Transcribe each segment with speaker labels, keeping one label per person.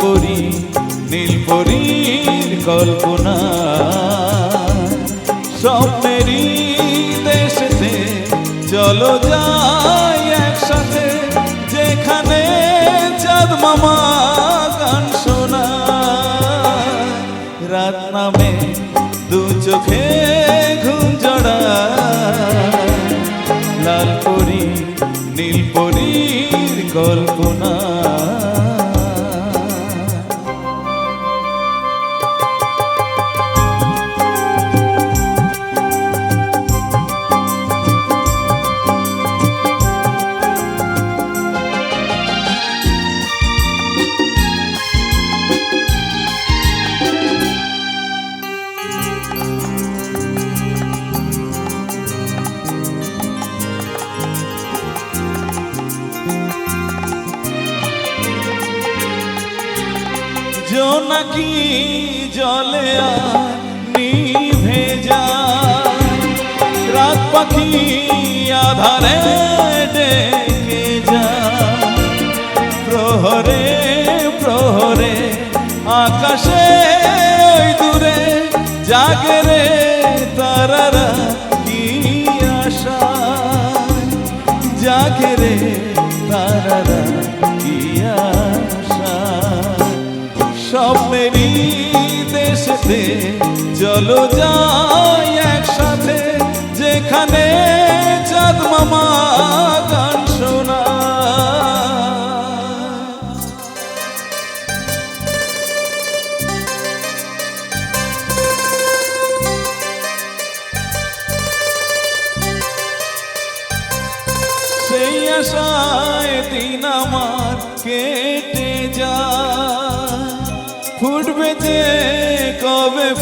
Speaker 1: পরি নীল পরীর কল্পনা। স্বপ্নেরই দেশেতে চলো যাই একসাথে, যেখানে চাঁদ মামা গান শোনা রাত নামে দু চোখে ঘুম জড়া লাল পরি নীল পরীর কল্পনা। জোনাকি জলে নিভে যায়? রাত পাখি আধারে ডেকে যায়। প্রহরে প্রহরে, আকাশে ওই দূরে জাগে রে তারারা কি আশা জাগে রে তারারা স্বপ্নেরই দেশেতে চলো যাই একসাথে, যেখানে চাঁদ মামা গান শোনা সেই আশায় দিন আমার কেটে যায়।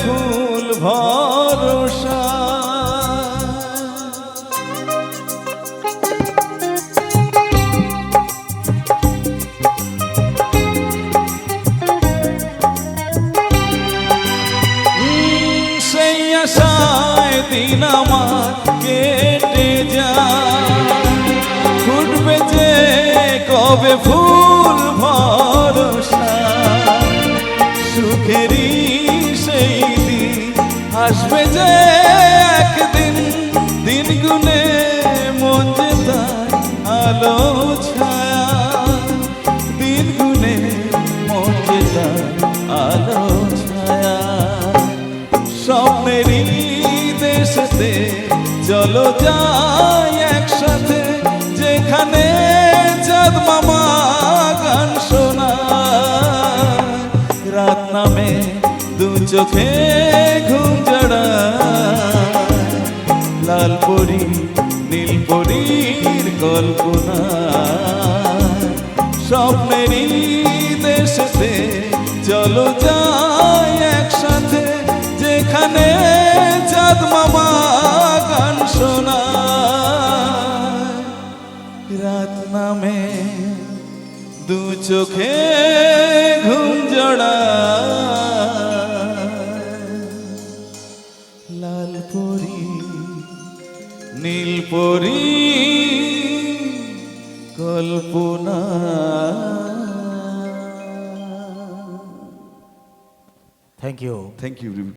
Speaker 1: ফুল ভরসা। সেই আশায় দিন আমার কেটে যায়। ফুটবে যে কবে ফুল ভরসা আলো ছায়া দিন গুনে আলো ছায়া। স্বপ্নেরই দেশেতে চলো যাই একসাথে, যেখানে গান রাত নামে দু চোখে ঘুম জড়া লাল পরি, নীল পরীর কল্পনা স্বপ্নেরই দেশেতে চলো যাই একসাথে, যেখানে চাঁদ মামা গান শোনা রাত নামে দু চোখে ঘুম জড়া লাল পরি, নীল পরি কল্পনা
Speaker 2: থ্যাংক ইউ
Speaker 1: থ্যাংক ইউ